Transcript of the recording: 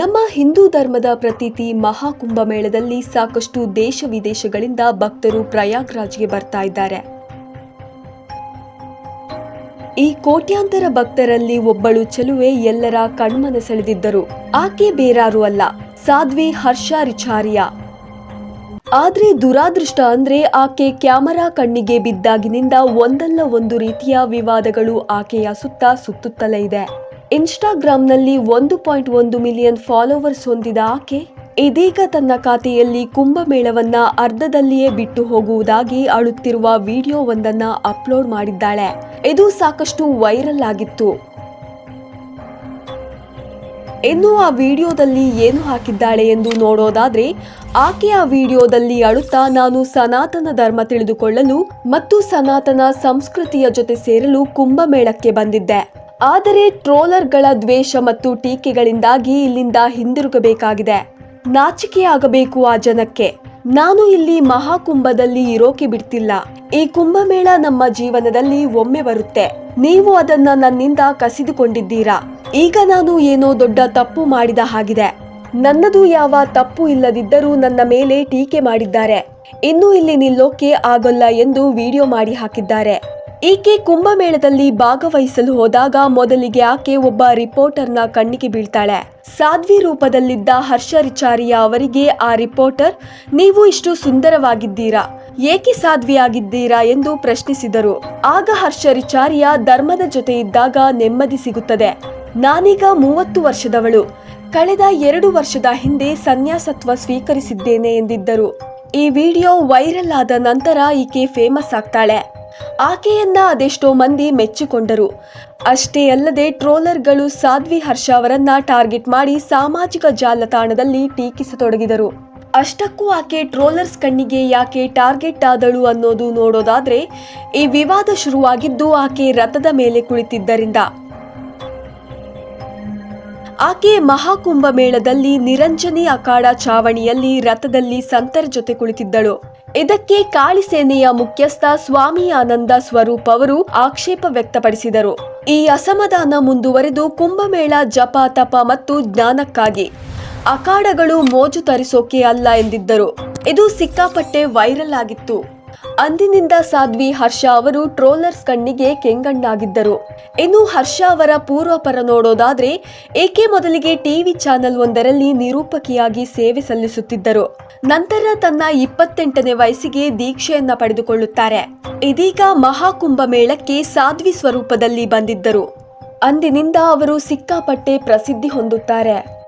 ನಮ್ಮ ಹಿಂದೂ ಧರ್ಮದ ಪ್ರತೀತಿ ಮಹಾಕುಂಭಮೇಳದಲ್ಲಿ ಸಾಕಷ್ಟು ದೇಶ ವಿದೇಶಗಳಿಂದ ಭಕ್ತರು ಪ್ರಯಾಗ್ರಾಜ್ಗೆ ಬರ್ತಾ ಇದ್ದಾರೆ. ಈ ಕೋಟ್ಯಾಂತರ ಭಕ್ತರಲ್ಲಿ ಒಬ್ಬಳು ಚೆಲುವೆ ಎಲ್ಲರ ಕಣ್ಮನ ಸೆಳೆದಿದ್ದರು. ಆಕೆ ಬೇರಾರು ಅಲ್ಲ, ಸಾಧ್ವಿ ಹರ್ಷ ರಿಚಾರಿಯ. ಆದ್ರೆ ದುರಾದೃಷ್ಟ ಅಂದ್ರೆ ಆಕೆ ಕ್ಯಾಮರಾ ಕಣ್ಣಿಗೆ ಬಿದ್ದಾಗಿನಿಂದ ಒಂದಲ್ಲ ಒಂದು ರೀತಿಯ ವಿವಾದಗಳು ಆಕೆಯ ಸುತ್ತ ಸುತ್ತುತ್ತಲೇ ಇದೆ. ಇನ್ಸ್ಟಾಗ್ರಾಂನಲ್ಲಿ ಒಂದು ಪಾಯಿಂಟ್ ಒಂದು ಮಿಲಿಯನ್ ಫಾಲೋವರ್ಸ್ ಹೊಂದಿದ ಆಕೆ, ಇದೀಗ ತನ್ನ ಖಾತೆಯಲ್ಲಿ ಕುಂಭಮೇಳವನ್ನ ಅರ್ಧದಲ್ಲಿಯೇ ಬಿಟ್ಟು ಹೋಗುವುದಾಗಿ ಅಳುತ್ತಿರುವ ವಿಡಿಯೋವೊಂದನ್ನು ಅಪ್ಲೋಡ್ ಮಾಡಿದ್ದಾಳೆ. ಇದು ಸಾಕಷ್ಟು ವೈರಲ್ ಆಗಿತ್ತು. ಇನ್ನು ಆ ವಿಡಿಯೋದಲ್ಲಿ ಏನು ಹಾಕಿದ್ದಾಳೆ ಎಂದು ನೋಡೋದಾದ್ರೆ, ಆಕೆ ಆ ವಿಡಿಯೋದಲ್ಲಿ ಅಳುತ್ತಾ ನಾನು ಸನಾತನ ಧರ್ಮ ತಿಳಿದುಕೊಳ್ಳಲು ಮತ್ತು ಸನಾತನ ಸಂಸ್ಕೃತಿಯ ಜೊತೆ ಸೇರಲು ಕುಂಭಮೇಳಕ್ಕೆ ಬಂದಿದ್ದೆ. ಆದರೆ ಟ್ರೋಲರ್ಗಳ ದ್ವೇಷ ಮತ್ತು ಟೀಕೆಗಳಿಂದಾಗಿ ಇಲ್ಲಿಂದ ಹಿಂದಿರುಗಬೇಕಾಗಿದೆ. ನಾಚಿಕೆಯಾಗಬೇಕು ಆ ಜನಕ್ಕೆ. ನಾನು ಇಲ್ಲಿ ಮಹಾಕುಂಭದಲ್ಲಿ ಇರೋಕೆ ಬಿಡ್ತಿಲ್ಲ. ಈ ಕುಂಭಮೇಳ ನಮ್ಮ ಜೀವನದಲ್ಲಿ ಒಮ್ಮೆ ಬರುತ್ತೆ. ನೀವು ಅದನ್ನ ನನ್ನಿಂದ ಕಸಿದುಕೊಂಡಿದ್ದೀರಾ. ಈಗ ನಾನು ಏನೋ ದೊಡ್ಡ ತಪ್ಪು ಮಾಡಿದ ಹಾಗಿದೆ. ನನ್ನದು ಯಾವ ತಪ್ಪು ಇಲ್ಲದಿದ್ದರೂ ನನ್ನ ಮೇಲೆ ಟೀಕೆ ಮಾಡಿದ್ದಾರೆ. ಇನ್ನು ಇಲ್ಲಿ ನಿಲ್ಲೋಕೆ ಆಗೋಲ್ಲ ಎಂದು ವಿಡಿಯೋ ಮಾಡಿ ಹಾಕಿದ್ದಾರೆ. ಈಕೆ ಕುಂಭಮೇಳದಲ್ಲಿ ಭಾಗವಹಿಸಲು ಹೋದಾಗ ಮೊದಲಿಗೆ ಆಕೆ ಒಬ್ಬ ರಿಪೋರ್ಟರ್ನ ಕಣ್ಣಿಗೆ ಬೀಳ್ತಾಳೆ. ಸಾಧ್ವಿ ರೂಪದಲ್ಲಿದ್ದ ಹರ್ಷ ರಿಚಾರಿಯಾ ಅವರಿಗೆ ಆ ರಿಪೋರ್ಟರ್, ನೀವು ಇಷ್ಟು ಸುಂದರವಾಗಿದ್ದೀರಾ? ಏಕೆ ಸಾಧ್ವಿಯಾಗಿದ್ದೀರಾ? ಎಂದು ಪ್ರಶ್ನಿಸಿದರು. ಆಗ ಹರ್ಷ ರಿಚಾರಿಯಾ ಧರ್ಮದ ಜೊತೆ ಇದ್ದಾಗ ನೆಮ್ಮದಿ ಸಿಗುತ್ತದೆ. ನಾನೀಗ ಮೂವತ್ತು ವರ್ಷದವಳು. ಕಳೆದ ಎರಡು ವರ್ಷದ ಹಿಂದೆ ಸನ್ಯಾಸತ್ವ ಸ್ವೀಕರಿಸಿದ್ದೇನೆ ಎಂದಿದ್ದರು. ಈ ವಿಡಿಯೋ ವೈರಲ್ ಆದ ನಂತರ ಈಕೆ ಫೇಮಸ್ ಆಗ್ತಾಳೆ. ಆಕೆಯನ್ನ ಅದೆಷ್ಟೋ ಮಂದಿ ಮೆಚ್ಚಿಕೊಂಡರು. ಅಷ್ಟೇ ಅಲ್ಲದೆ ಟ್ರೋಲರ್ಗಳು ಸಾಧ್ವಿ ಹರ್ಷ ಅವರನ್ನ ಟಾರ್ಗೆಟ್ ಮಾಡಿ ಸಾಮಾಜಿಕ ಜಾಲತಾಣದಲ್ಲಿ ಟೀಕಿಸತೊಡಗಿದರು. ಅಷ್ಟಕ್ಕೂ ಆಕೆ ಟ್ರೋಲರ್ಸ್ ಕಣ್ಣಿಗೆ ಯಾಕೆ ಟಾರ್ಗೆಟ್ ಆದಳು ಅನ್ನೋದು ನೋಡೋದಾದ್ರೆ, ಈ ವಿವಾದ ಶುರುವಾಗಿದ್ದು ಆಕೆ ರಥದ ಮೇಲೆ ಕುಳಿತಿದ್ದರಿಂದ. ಆಕೆ ಮಹಾಕುಂಭ ಮೇಳದಲ್ಲಿ ನಿರಂಜನಿ ಅಖಾಡ ಚಾವಣಿಯಲ್ಲಿ ರಥದಲ್ಲಿ ಸಂತರ ಜೊತೆ ಕುಳಿತಿದ್ದಳು. ಇದಕ್ಕೆ ಕಾಳಿ ಸೇನೆಯ ಮುಖ್ಯಸ್ಥ ಸ್ವಾಮಿ ಆನಂದ ಸ್ವರೂಪ್ ಅವರು ಆಕ್ಷೇಪ ವ್ಯಕ್ತಪಡಿಸಿದರು. ಈ ಅಸಮಾಧಾನ ಮುಂದುವರೆದು ಕುಂಭಮೇಳ ಜಪ ತಪ ಮತ್ತು ಜ್ಞಾನಕ್ಕಾಗಿ ಅಖಾಡಗಳು ಮೋಜು ತರಿಸೋಕೆ ಅಲ್ಲ ಎಂದಿದ್ದರು. ಇದು ಸಿಕ್ಕಾಪಟ್ಟೆ ವೈರಲ್ ಆಗಿತ್ತು. ಅಂದಿನಿಂದ ಸಾಧ್ವಿ ಹರ್ಷ ಅವರು ಟ್ರೋಲರ್ಸ್ ಕಣ್ಣಿಗೆ ಕೆಂಗಣ್ಣಾಗಿದ್ದರು. ಇನ್ನು ಹರ್ಷ ಅವರ ಪೂರ್ವಪರ ನೋಡೋದಾದ್ರೆ, ಏಕೆ ಮೊದಲಿಗೆ ಟಿವಿ ಚಾನೆಲ್ ಒಂದರಲ್ಲಿ ನಿರೂಪಕಿಯಾಗಿ ಸೇವೆ ಸಲ್ಲಿಸುತ್ತಿದ್ದರು. ನಂತರ ತನ್ನ ಇಪ್ಪತ್ತೆಂಟನೇ ವಯಸ್ಸಿಗೆ ದೀಕ್ಷೆಯನ್ನ ಪಡೆದುಕೊಳ್ಳುತ್ತಾರೆ. ಇದೀಗ ಮಹಾಕುಂಭ ಮೇಳಕ್ಕೆ ಸಾಧ್ವಿ ಸ್ವರೂಪದಲ್ಲಿ ಬಂದಿದ್ದರು. ಅಂದಿನಿಂದ ಅವರು ಸಿಕ್ಕಾಪಟ್ಟೆ ಪ್ರಸಿದ್ಧಿ ಹೊಂದುತ್ತಾರೆ.